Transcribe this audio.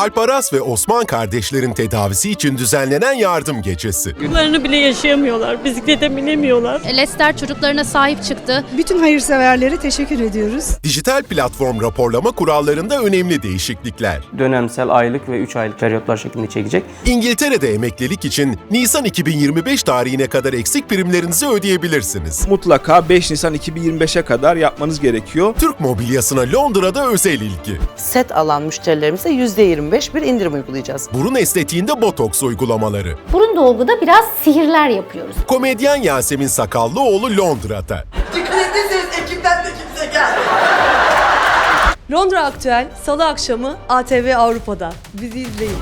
Alparas ve Osman kardeşlerin tedavisi için düzenlenen yardım gecesi. Duygularını bile yaşayamıyorlar. Bisiklete binemiyorlar. Lester çocuklarına sahip çıktı. Bütün hayırseverlere teşekkür ediyoruz. Dijital platform raporlama kurallarında önemli değişiklikler. dönemsel aylık ve 3 aylık periyotlar şeklinde çekecek. İngiltere'de emeklilik için Nisan 2025 tarihine kadar eksik primlerinizi ödeyebilirsiniz. mutlaka 5 Nisan 2025'e kadar yapmanız gerekiyor. Türk mobilyasına Londra'da özel ilgi. set alan müşterilerimize %25 bir indirim uygulayacağız. Burun estetiğinde botoks uygulamaları. Burun dolguda biraz sihirler yapıyoruz. Komedyen Yasemin Sakallıoğlu Londra'da. Dikkat etseniz ekipten de kimse geldi. Londra Aktüel Salı akşamı ATV Avrupa'da. Bizi izleyin.